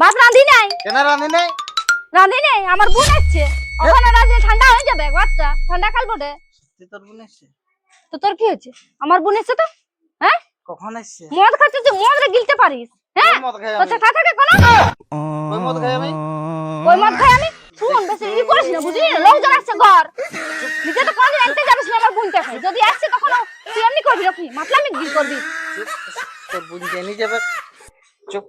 মদ খেয়ে হ্যাঁ? রাঁধি নাই। আমার বোন আসছে ওখানে রাঁধলে ঠান্ডা হয়ে যাবে বাচ্চা। ঠান্ডা খাল বটে। তোর বোন তো তোর কি হচ্ছে আমার বোন এসছে তো? হ্যাঁ? কখন মদ খাচ্ছে তুই মদ গিলতে পারিস। হ্যাঁ? কোন মদ খাই তো আমি চেষ্টা থাকে কোনো? কই মদ খাই আমি। ওই মদ খাই আমি? শুন বেশি ই করিস না বুঝলি? না? লোকজন আসছে ঘর। নিজে তো কোনদিন আনতে যাবিস না আমার খাই যদি আসছে তখন তুই এমনি করবি নাকি মাতলামি গিল করবি। তোর বোন জেনে যাবে? চুপ।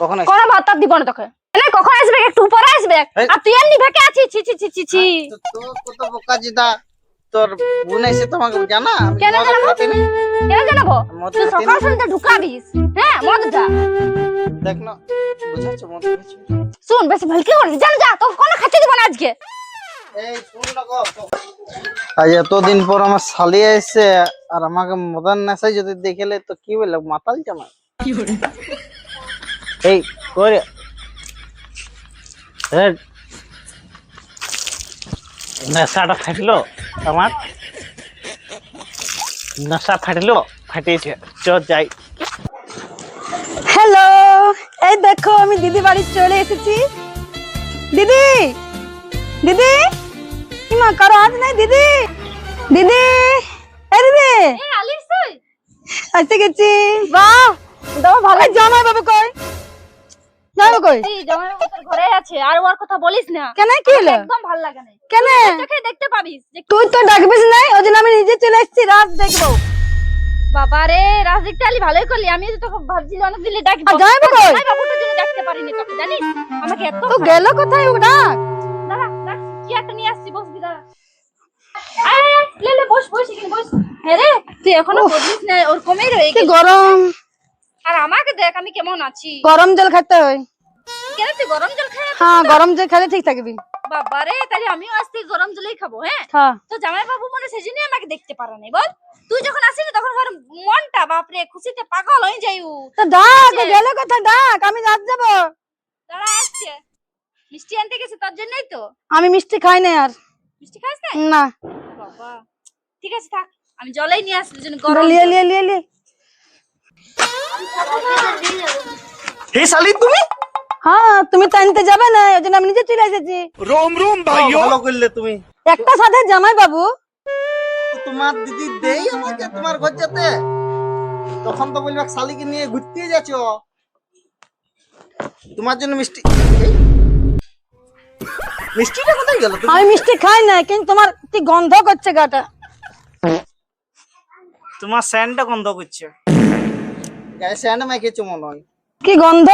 কখন কোনো ভাত দিব না তোকে। না কখন আসবে? একটু উপরে আসবে। আর তুই এমনি ভেকে আছিস ছি ছি ছি ছি ছি। তো কত বোকা জিদা। তোর বোন এসে তোমাকে জানা? কেন জানাব? কেন জানাব? তুই সকাল সন্ধ্যা ঢুকাবিস। হ্যাঁ মদটা দেখ না বুঝাচ্ছ মদ শুন বেশি ভলকি করবি জান যা তোকে কোনো খাইতে দিব না আজকে। এই শুন না গো আজ এতদিন পর আমার শালি এসে আর আমাকে মদন নেশায় যদি দেখেলে তো কি বলে মাতাল জামা এই করে নেশাটা ফাটলো আমার নেশা ফাটলো ফাটিয়েছে চ যাই হ্যালো এই দেখো আমি দিদি বাড়ি চলে এসেছি। দিদি দিদি ইমা কারও আজ নাই দিদি দিদি এই দিদি। আসতে গেছি। বাহ দাও ভালো জামাই বাবু কই? জামাই কই? এই জামাই বাবু ঘরে আছে আর ওর কথা বলিস না। কেন? কি হলো? একদম ভালো লাগে না। কেন? চোখে দেখতে পাবিস তুই তো ডাকবিস নাই ওই জন্য আমি নিজে চলে এসেছি রাত দেখব। বাবা রে রাজ দেখতে আলি ভালোই করলি আমি তো তোকে ভাবছিলাম অনেক দিলে ডাকবো। আর কই? বাবুটার জন্য ডাকতে পারিনি তোকে জানিস? আমাকে এত তো গেল কোথায়? ও ডাক। দাঁড়া দাঁড়া কি একটা নিয়ে আসছি বসবি দাঁড়া। আয়, আয়, আয়, লে লে বস বস এখানে বস। হ্যাঁ রে তুই এখনও বদলিস না ওরকমই রয়ে গেছিস গরম। আর আমাকে দেখ আমি কেমন আছি। গরম জল খেতে হয়। কেন তুই গরম জল খাই হ্যাঁ গরম জল খেলে ঠিক থাকবি। বাবা রে তাহলে আমিও আজ থেকে গরম জলই খাব হ্যাঁ? হ্যাঁ। তো জামাই বাবু মনে সেজন্যই আমাকে দেখতে পারে নাই বল। তুই যখন আসিনি তখন আমার মনটা বাপরে খুশিতে পাগল হয়ে যাই তো ডাক ডাক? আমি রাত যাব। দাঁড়া আসছে। মিষ্টি আনতে গেছে তার জন্যই তো? আমি মিষ্টি খাই না আর। মিষ্টি খাস না না। বাবা। ঠিক আছে থাক। আমি জলেই নিয়ে আসছি জন্য গরম লিয়ে জল। লিয়ে লিয়ে লিয়ে। হে শালি তুমি? হ্যাঁ তুমি তো আনতে যাবে না ওই জন্য আমি নিজে চলে এসেছি। ভালো করলে তুমি। একটা সাথে জামাই বাবু। তোমার দিদি দেই আমাকে তোমার ঘর যেতে তখন তো বলবে শালিকে নিয়ে ঘুরতে যাচ্ছ। তোমার জন্য মিষ্টি? মিষ্টিটা কোথায় গেল আমি মিষ্টি খাই না কিন্তু তোমার কি গন্ধ করছে গাটা? তোমার স্যান্ডটা গন্ধ করছে। গায়ে স্যান্ড মেখেছো মনে হয় কি গন্ধ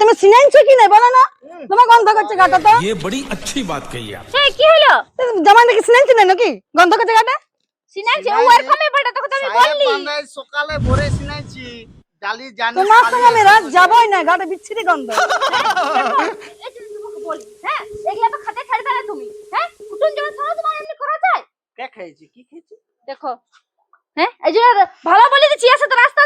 তুমি সিনাইছো কি নাই বলো না তোমার গন্ধ করছে গাটা তো ये बड़ी अच्छी बात कही आप এই, কি হলো জামাই নাকি সিনাইছো না নাকি গন্ধ করছে গাটা সিনাইছে ও আর কমে পড়ে তোকে তো আমি সাহেব বললি বান্ধায় সকালে ভোরে শুনাইছি ডালি জানি তোমার সঙ্গে আমি রাত যাবোই না গাটা বিচ্ছিরি গন্ধ এই যে তোমাকে বলি হ্যাঁ এগুলা তো খাতে ছাড়বে না তুমি হ্যাঁ কুটুম যেমন ছাড়া তোমার এমনি করা যায় কে খেয়েছি কি খেয়েছি দেখো হ্যাঁ এই জন্য ভালো বলে দিচ্ছি আসে তো রাস্তা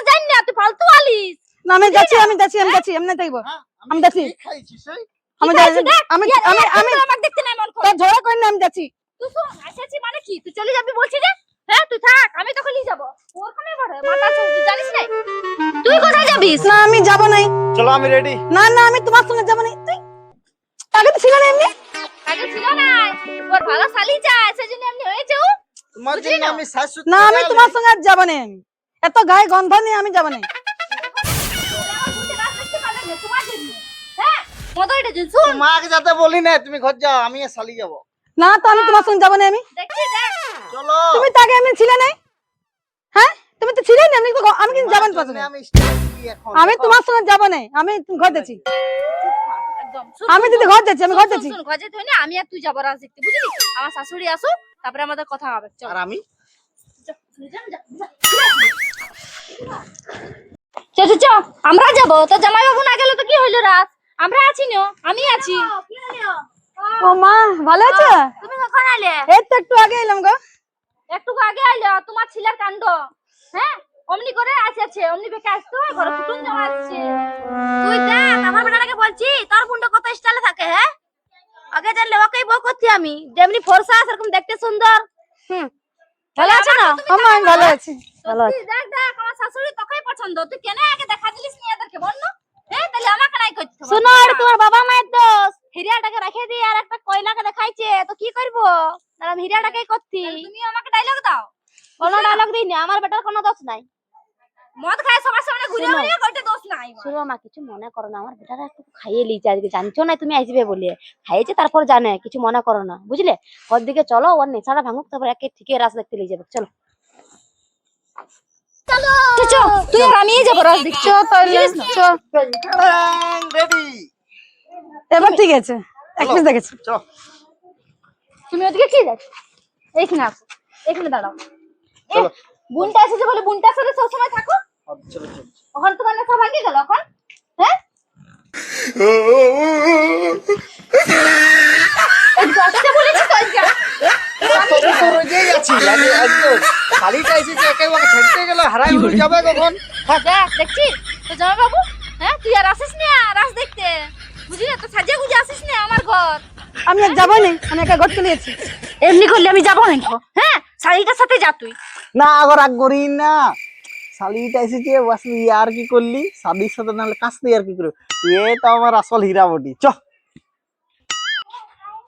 আমি যাচ্ছি আমি যাচ্ছি আমি যাচ্ছি এমনি থাকব হ্যাঁ আমি যাচ্ছি। কি খাইছি সেই? আমি যাচ্ছি আমি আমি আমি আমাকে দেখতে নাই মন করে। তোর করি না আমি যাচ্ছি। তুই শোন এসেছি মানে কি? তুই চলে যাবি বলছি যে হ্যাঁ তুই থাক আমি তোকে নিয়ে যাব। ওখানে পড়ে মাথা চল তুই জানিস না? তুই কোথায় যাবিস? না আমি যাব নাই। চলো আমি রেডি না না আমি তোমার সঙ্গে যাব নাই। তুই আগে তো ছিল না এমনি? আগে ছিল না। ওর ভালো শালি চায় সেজন্য এমনি হয়েছে তোমার জন্য না? আমি শাশুড়ি না আমি তোমার সঙ্গে যাব না এত গায়ে গন্ধ নেই আমি যাব না তোমাকে যাতে বলি না তুমি ঘর যাও আমি আর শালি যাব। না তো আমি তোমার সঙ্গে যাব না আমি। চলো। তুমি তো আগে এমনি ছিলে নাই। হ্যাঁ? তুমি তো ছিলে না আমি আমি কিন্তু সঙ্গে। আমি আমি তোমার সঙ্গে যাব না আমি ঘর যাচ্ছি। আমি দিদি ঘর যাচ্ছি আমি ঘর শোন, যাচ্ছি। ঘর যেতে হয় না আমি আর তুই যাব রাজ দেখতে বুঝলি? আমার শাশুড়ি আসো তারপরে আমাদের কথা হবে চল। আর আমি? চ চ চ আমরা যাব তো জামাই বাবু না গেলে তো কি হইল রাত? আমরা আছি নো আমি আছি। ও মা ভালো আছো? তুমি কখন আলে? এই তো একটু আগে এলাম গো। একটু আগে আইলো তোমার ছেলের কাণ্ড। হ্যাঁ? অমনি করে আছে অমনি বেকে আসতো ঘরে কুটুম জমা আসছে তুই দেখ বলছি তোর বোনটা কত স্টাইলে থাকে হ্যাঁ? আগে জানলে ওকেই বউ করছি আমি যেমনি ফর্সা সেরকম দেখতে সুন্দর। হুম। ভালো আছে না? আমা আমি ভালো আছি? ভালো আছি। দেখ দেখ আমার শাশুড়ি তোকেই পছন্দ। তুই কেন আগে দেখা দিলিস নি এদেরকে বল না। তাহলে আমাকে নাই করতে শোনো আর তোমার বাবা মায়ের দোষ। হিরিয়াটাকে রেখে দিয়ে আর একটা কয়লাকে দেখাইছে তো কি করব? আমি হিরিয়াটাকেই করছি। তুমি আমাকে ডায়লগ দাও। কোনো ডায়লগ দিইনি আমার বেটার কোনো দোষ নাই। মদ খায় সবার সামনে ঘুরে বেরিয়ে কইতে দোষ নাই শুনো মা কিছু মনে করো না আমার বেটারা একটু খাইয়ে লিয়েছে আজকে জানছো না তুমি আসবে বলে। খাইয়েছে তারপর জানে কিছু মনে করো না বুঝলে? ওর দিকে চলো ওর নেশাটা ভাঙুক তারপর একে ঠিকই রাস দেখতে লিয়ে যাবে চলো। চলো। তুই আর আমি যাব রাস দেখতে চ তাহলে চ। রেডি এবার ঠিক আছে এক পিস দেখেছি। চ তুমি ওদিকে কি যাচ্ছ এইখানে আসো এখানে দাঁড়াও। এ, এসেছে বলে বোনটার সাথে সবসময় থাকো? চলো ওখানে তোমার নেশা ভাঙে গেল এখন। হ্যাঁ একটু আসতে বলেছি তো আজকে তো রোজেই আছি আমি একদম খালিটা এসেছে একে ওকে ছেড়তে গেলে হারাই উড়ে যাবে কখন? দেখ দেখছি। তো জামাই বাবু হ্যাঁ তুই আর আসিস না রাস দেখতে। বুঝলি না তো সাজিয়ে গুজে আসিস না আমার ঘর। আমি আর যাব না আমি একা ঘর চলে যাচ্ছি এমনি করলে আমি যাব না হ্যাঁ শাড়িটার সাথে যা তুই। না আগর রাগ করি না। শালিটা এসেছে বাস আর কি করলি? শালির সাথে নাহলে কাছ দিয়ে আর কি করবি? এ তো আমার আসল হীরা বটি চ।